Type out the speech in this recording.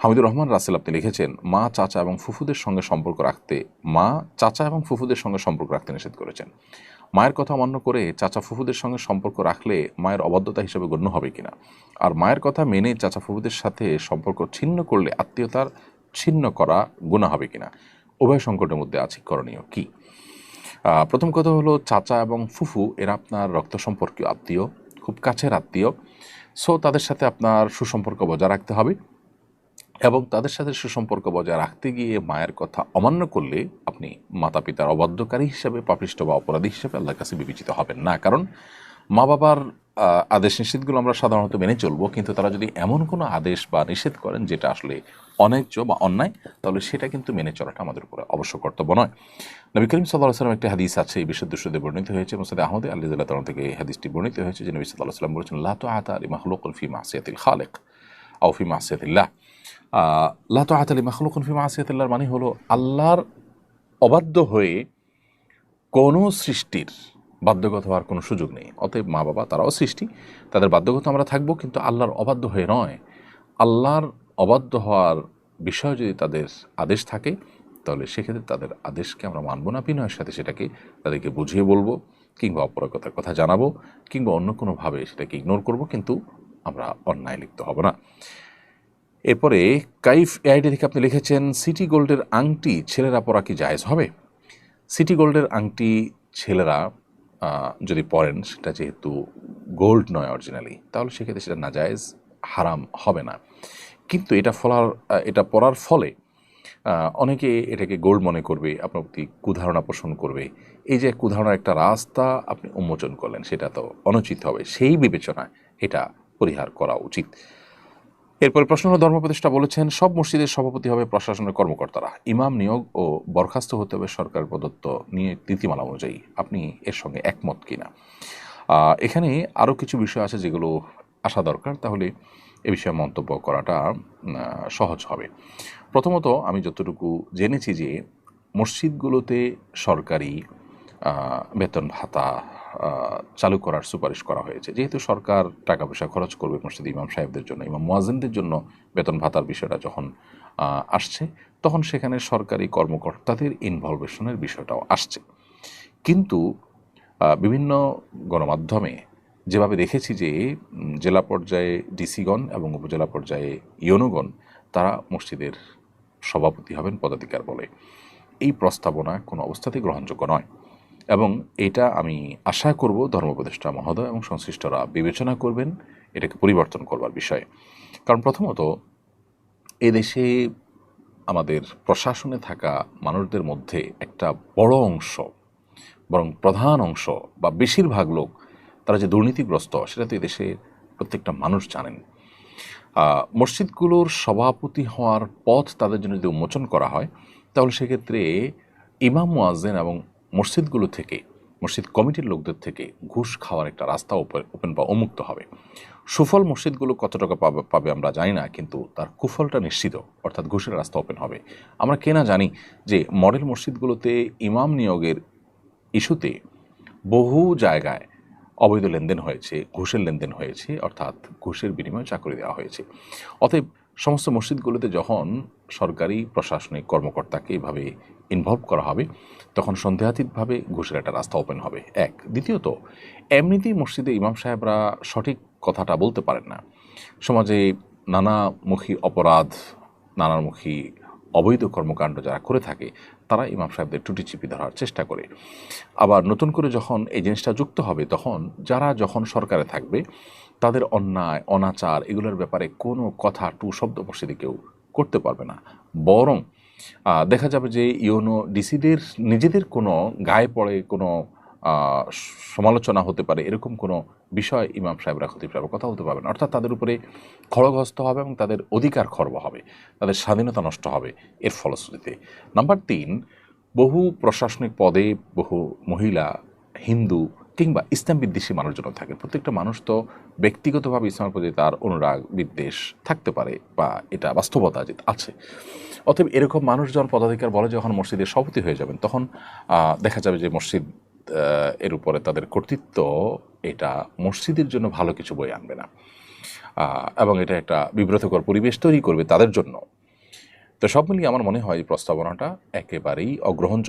হামিদুর রহমান রাসেল আপনি লিখেছেন, মা, চাচা এবং ফুফুদের সঙ্গে সম্পর্ক রাখতে, মা, চাচা এবং ফুফুদের সঙ্গে সম্পর্ক রাখতে নিষেধ করেছেন। মায়ের কথা অমান্য করে চাচা ফুফুদের সঙ্গে সম্পর্ক রাখলে মায়ের অবাধ্যতা হিসেবে গণ্য হবে কিনা? আর মায়ের কথা মেনে চাচা ফুফুদের সাথে সম্পর্ক ছিন্ন করলে আত্মীয়তার ছিন্ন করা গুণা হবে কিনা? উভয় সংকটের মধ্যে আছে, করণীয় কি? প্রথম কথা হলো চাচা এবং ফুফু, এরা আপনার রক্ত সম্পর্কীয় আত্মীয়, খুব কাছের আত্মীয়। সো তাদের সাথে আপনার সুসম্পর্ক বজায় রাখতে হবে। এবং তাদের সাথে সুসম্পর্ক বজায় রাখতে গিয়ে মায়ের কথা অমান্য করলে আপনি মাতা পিতার অবাধ্যকারী হিসেবে পাপিষ্ট বা অপরাধী হিসেবে আল্লাহর কাছে বিবেচিত হবেন না। কারণ মা বাবার আদেশ নিষেধগুলো আমরা সাধারণত মেনে চলবো, কিন্তু তারা যদি এমন কোনো আদেশ বা নিষেধ করেন যেটা আসলে অন্যায্য বা অন্যায়, তাহলে সেটা কিন্তু মেনে চলাটা আমাদের উপরে অবশ্য কর্তব্য নয়। নবী করিম সাল্লাহ সাল্লাম একটি হাদিস আছে, এই বিশুদ্ধ সুদে বর্ণিত হয়েছে। মোসাদ আহমদ আল্লাহ তালা থেকে এই হাদিসটি বর্ণিত হয়েছে, যে নবী সাল্লাহ সাল্লাম বলেছেন লাতো আতা আলী মাহলুকুল ফি মাসিয়াতিল খালেক। আও ফি মাসিয়াতিল্লাহ। লাতো আত আলী মাহলুকুল ফি মাসিয়াতিল্লাহর মানে হলো আল্লাহর অবাধ্য হয়ে কোনো সৃষ্টির বাধ্যগত হওয়ার কোনো সুযোগ নেই। অতএব মা বাবা তারাও সৃষ্টি, তাদের বাধ্যগত আমরা থাকব কিন্তু আল্লাহর অবাধ্য হয়ে নয়। আল্লাহর অবাধ্য হওয়ার বিষয় যদি তাদের আদেশ থাকে, তাহলে সেক্ষেত্রে তাদের আদেশকে আমরা মানব না, বিনয়ের সাথে সেটাকে তাদেরকে বুঝিয়ে বলব কিংবা অপরাগতার কথা জানাব কিংবা অন্য কোনোভাবে সেটাকে ইগনোর করব। কিন্তু আমরা অন্যায় লিপ্ত হব না। এরপরে, কাইফ এআইডি থেকে আপনি লিখেছেন, সিটি গোল্ডের আংটি ছেলেরা পরা কি জায়েজ হবে? সিটি গোল্ডের আংটি ছেলেরা যদি পরেন, সেটা যেহেতু গোল্ড নয় অরিজিনালি, তাহলে সেক্ষেত্রে সেটা নাজায়েজ হারাম হবে না। কিন্তু এটা ফলার এটা পরার ফলে অনেকে এটাকে গোল্ড মনে করবে, আপনার প্রতি কুধারণা পোষণ করবে। এই যে কুধারণার একটা রাস্তা আপনি উন্মোচন করলেন, সেটা তো অনুচিত হবে। সেই বিবেচনায় এটা পরিহার করা উচিত। এরপর প্রশ্ন হলো, ধর্মপ্রতিষ্ঠা বলেছেন, সব মসজিদের সভাপতি হবে প্রশাসনের কর্মকর্তারা। ইমাম নিয়োগ ও বরখাস্ত হতে হবে সরকার প্রদত্ত নিয়ে নীতিমালা অনুযায়ী। আপনি এর সঙ্গে একমত কিনা? এখানে আরও কিছু বিষয় আছে যেগুলো আসা দরকার, তাহলে এ বিষয়ে মন্তব্য করাটা সহজ হবে। প্রথমত, আমি যতটুকু জেনেছি যে মসজিদগুলোতে সরকারি বেতন ভাতা চালু করার সুপারিশ করা হয়েছে। যেহেতু সরকার টাকা পয়সা খরচ করবে মসজিদ ইমাম সাহেবদের জন্য, ইমাম মুয়াজিনদের জন্য বেতন ভাতার বিষয়টা যখন আসছে, তখন সেখানে সরকারি কর্মকর্তাদের ইনভলভেশনের বিষয়টাও আসছে। কিন্তু বিভিন্ন গণমাধ্যমে যেভাবে দেখেছি যে জেলা পর্যায়ে ডিসিগণ এবং উপজেলা পর্যায়ে ইয়নগণ তারা মসজিদের সভাপতি হবেন, পদাধিকার বলে। এই প্রস্তাবনা কোনো অবস্থাতেই গ্রহণযোগ্য নয়। এবং এটা আমি আশা করব ধর্মপ্রতিষ্ঠা মহোদয় এবং সংশ্লিষ্টরা বিবেচনা করবেন, এটাকে পরিবর্তন করবার বিষয়ে। কারণ প্রথমত, এদেশে আমাদের প্রশাসনে থাকা মানুষদের মধ্যে একটা বড় অংশ, বরং প্রধান অংশ বা বেশিরভাগ লোক, তারা যে দুর্নীতিগ্রস্ত, সেটা তো এদেশের প্রত্যেকটা মানুষ জানেন। মসজিদগুলোর সভাপতি হওয়ার পথ তাদের জন্য যদি উন্মোচন করা হয়, তাহলে সেক্ষেত্রে ইমাম মুয়াজ্জেন এবং মসজিদগুলো থেকে, মসজিদ কমিটির লোকদের থেকে ঘুষ খাওয়ার একটা রাস্তা ওপেন বা উন্মুক্ত হবে। সুফল মসজিদগুলো কত টাকা পাবে পাবে আমরা জানি না, কিন্তু তার কুফলটা নিশ্চিত, অর্থাৎ ঘুষের রাস্তা ওপেন হবে। আমরা কেনা জানি যে মডেল মসজিদগুলোতে ইমাম নিয়োগের ইস্যুতে বহু জায়গায় অবৈধ লেনদেন হয়েছে, ঘুষের লেনদেন হয়েছে, অর্থাৎ ঘুষের বিনিময়ে চাকরি দেওয়া হয়েছে। অতএব সমস্ত মসজিদগুলোতে যখন সরকারি, প্রশাসনিক কর্মকর্তাকে এভাবে ইনভলভ করা হবে, তখন সন্দেহাতীতভাবে ঘুষের একটা রাস্তা ওপেন হবে। এক। দ্বিতীয়ত, এমনিতেই মসজিদে ইমাম সাহেবরা সঠিক কথাটা বলতে পারেন না। সমাজে নানামুখী অপরাধ, নানামুখী অবৈধ কর্মকাণ্ড যারা করে থাকে, তারা ইমাম সাহেবদের টুটি চিপি ধরার চেষ্টা করে। আবার নতুন করে যখন এই জিনিসটা যুক্ত হবে, তখন যারা যখন সরকারে থাকবে তাদের অন্যায়, অনাচার এগুলোর ব্যাপারে কোনো কথা টু শব্দ মসজিদে কেউ করতে পারবে না। বরং দেখা যাবে যে ইউনো ডিসিদের নিজেদের কোনো গায়ে পড়ে কোনো সমালোচনা হতে পারে, এরকম কোনো বিষয় ইমাম সাহেবরা, খতিব সাহেব কথা হতে পারবে না। অর্থাৎ তাদের উপরে খড়গস্ত হবে এবং তাদের অধিকার খর্ব হবে, তাদের স্বাধীনতা নষ্ট হবে এর ফলশ্রুতিতে। নাম্বার তিন, বহু প্রশাসনিক পদে বহু মহিলা, হিন্দু কিংবা ইসলাম বিদ্বেষী মানুষজন থাকে। প্রত্যেকটা মানুষ তো ব্যক্তিগতভাবে ইসলামের প্রতি তার অনুরাগ, বিদ্বেষ থাকতে পারে বা এটা বাস্তবতা যে আছে। অতএব এরকম মানুষ যখন পদাধিকার বলে যখন মসজিদের সভাপতি হয়ে যাবেন, তখন দেখা যাবে যে মসজিদ এর উপরে তাদের কর্তৃত্ব এটা মসজিদের জন্য ভালো কিছু বই আনবে না। এবং এটা একটা বিব্রতকর পরিবেশ তৈরি করবে তাদের জন্য। তো সব মিলিয়ে আমার মনে হয় এই প্রস্তাবনাটা একেবারেই অগ্রহণযোগ্য